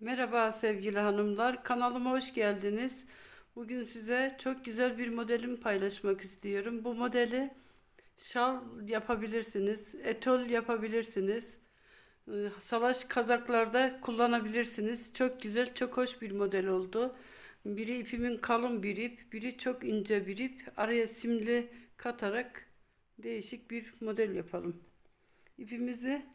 Merhaba sevgili hanımlar, kanalıma hoş geldiniz. Bugün size çok güzel bir modelimi paylaşmak istiyorum. Bu modeli şal yapabilirsiniz, etol yapabilirsiniz, e, salaş kazaklarda kullanabilirsiniz. Çok güzel, çok hoş bir model oldu. Biri ipimin kalın bir ip, biri çok ince bir ip. Araya simli katarak değişik bir model yapalım. İpimizi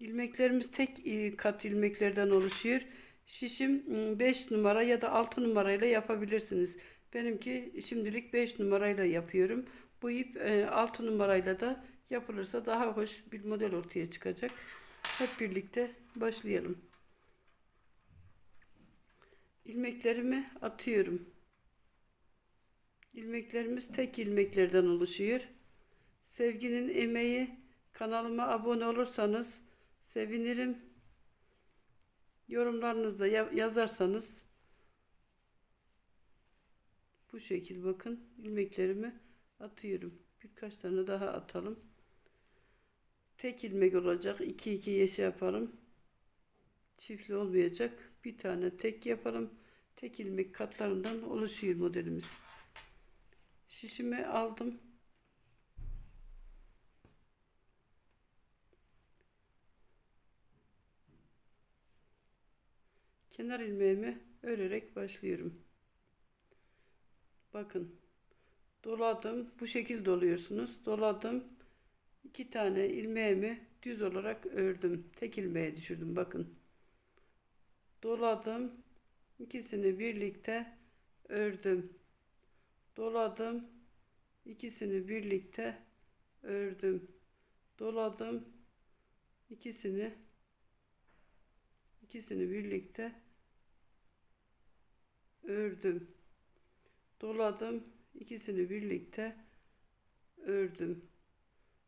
İlmeklerimiz tek e, kat ilmeklerden oluşuyor. Şişim 5 numara ya da 6 numarayla yapabilirsiniz. Benimki şimdilik 5 numarayla yapıyorum. Bu ip 6 numarayla da yapılırsa daha hoş bir model ortaya çıkacak. Hep birlikte başlayalım. İlmeklerimi atıyorum. İlmeklerimiz tek ilmeklerden oluşuyor. Sevginin emeği kanalıma abone olursanız sevinirim. Yorumlarınızda yazarsanız bu şekil bakın ilmeklerimi atıyorum. Birkaç tane daha atalım. Tek ilmek olacak. 2 2 yeşil yapalım. Çiftli olmayacak. Bir tane tek yapalım. Tek ilmek katlarından oluşuyor modelimiz. Şişimi aldım. Kenar ilmeğimi örerek başlıyorum. Bakın doladım bu şekilde doluyorsunuz. Doladım iki tane ilmeğimi düz olarak ördüm. Tek ilmeğe düşürdüm bakın. Doladım ikisini birlikte ördüm. Doladım ikisini birlikte ördüm. Doladım ikisini ikisini birlikte ördüm. Doladım. İkisini birlikte ördüm.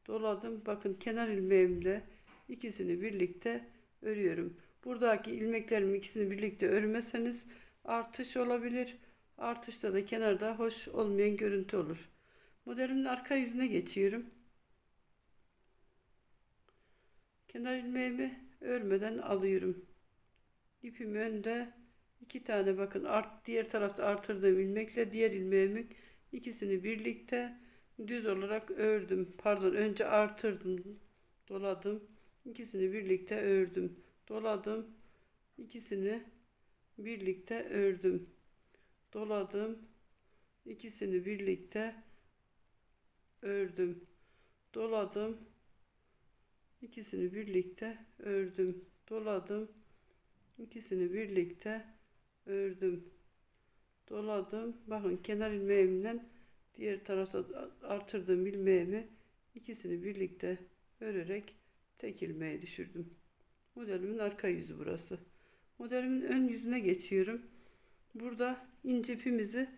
Doladım. Bakın kenar ilmeğimle ikisini birlikte örüyorum. Buradaki ilmeklerimi ikisini birlikte örmeseniz artış olabilir. Artışta da kenarda hoş olmayan görüntü olur. Modelimin arka yüzüne geçiyorum. Kenar ilmeğimi örmeden alıyorum. İpimi önde iki tane bakın art diğer tarafta artırdığım ilmekle diğer ilmeğimin ikisini birlikte düz olarak ördüm. Pardon önce artırdım. Doladım. ikisini birlikte ördüm. Doladım. ikisini birlikte ördüm. Doladım. ikisini birlikte ördüm. Doladım. ikisini birlikte ördüm. Doladım. ikisini birlikte ördüm. Doladım. Bakın kenar ilmeğimden diğer tarafa artırdığım ilmeğimi ikisini birlikte örerek tek ilmeğe düşürdüm. Modelimin arka yüzü burası. Modelimin ön yüzüne geçiyorum. Burada ince ipimizi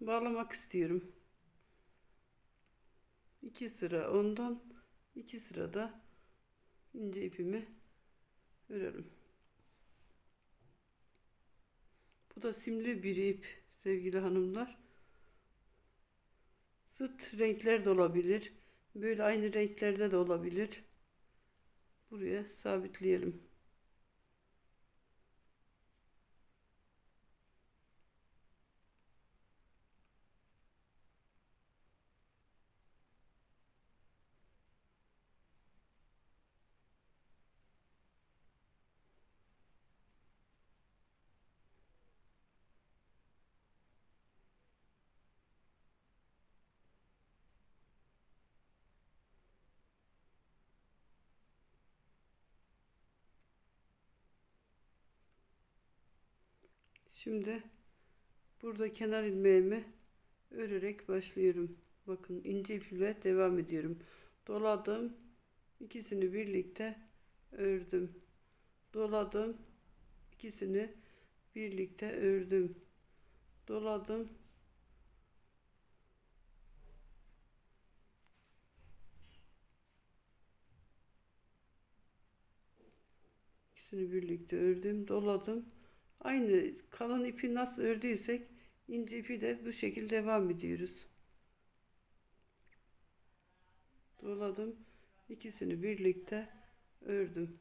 bağlamak istiyorum. İki sıra ondan iki sırada ince ipimi örelim Bu da simli bir ip sevgili hanımlar. Zıt renkler de olabilir. Böyle aynı renklerde de olabilir. Buraya sabitleyelim. Şimdi burada kenar ilmeğimi örerek başlıyorum. Bakın ince iple devam ediyorum. Doladım. ikisini birlikte ördüm. Doladım. ikisini birlikte ördüm. Doladım. ikisini birlikte ördüm. Doladım Aynı kalın ipi nasıl ördüysek ince ipi de bu şekilde devam ediyoruz. Doladım. ikisini birlikte ördüm.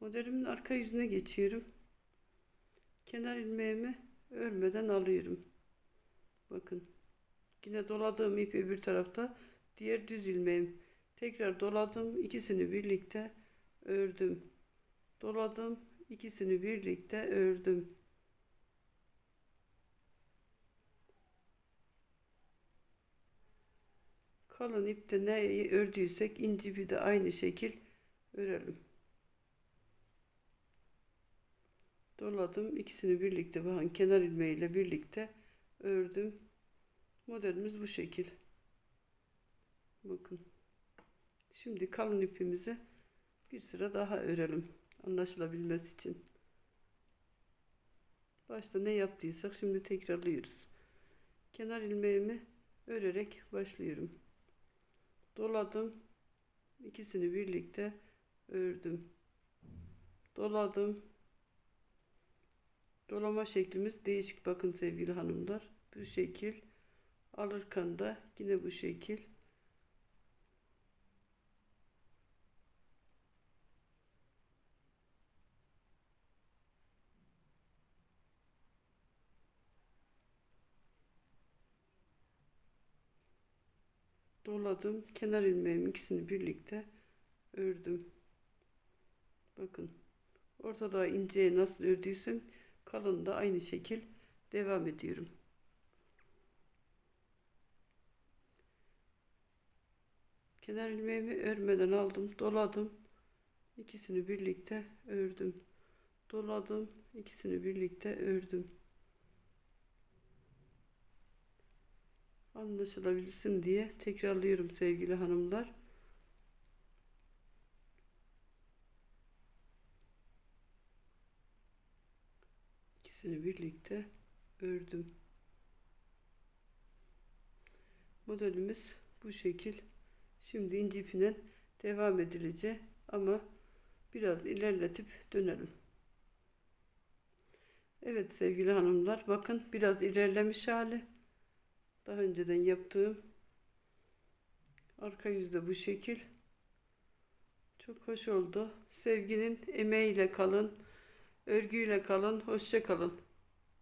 Modelimin arka yüzüne geçiyorum. Kenar ilmeğimi örmeden alıyorum. Bakın. Yine doladığım ip öbür tarafta. Diğer düz ilmeğim. Tekrar doladım. ikisini birlikte ördüm. Doladım. İkisini birlikte ördüm. Kalın ipte neyi ördüysek inci ipi de aynı şekil örelim. Doladım. ikisini birlikte bakın kenar ilmeğiyle birlikte ördüm. Modelimiz bu şekil. Bakın. Şimdi kalın ipimizi bir sıra daha örelim. Anlaşılabilmesi için. Başta ne yaptıysak şimdi tekrarlıyoruz. Kenar ilmeğimi örerek başlıyorum. Doladım. ikisini birlikte ördüm. Doladım. Dolama şeklimiz değişik bakın sevgili hanımlar. Bu şekil. Alırken de yine bu şekil. Doladım. Kenar ilmeğim ikisini birlikte ördüm. Bakın. Ortada inceye nasıl ördüysem kalın da aynı şekil devam ediyorum. Kenar ilmeğimi örmeden aldım, doladım. İkisini birlikte ördüm. Doladım, ikisini birlikte ördüm. Anlaşılabilsin diye tekrarlıyorum sevgili hanımlar. İkisini birlikte ördüm. Modelimiz bu şekil. Şimdi inci ipine devam edilecek ama biraz ilerletip dönelim. Evet sevgili hanımlar bakın biraz ilerlemiş hali. Daha önceden yaptığım arka yüzde bu şekil. Çok hoş oldu. Sevginin emeğiyle kalın, örgüyle kalın. Hoşça kalın.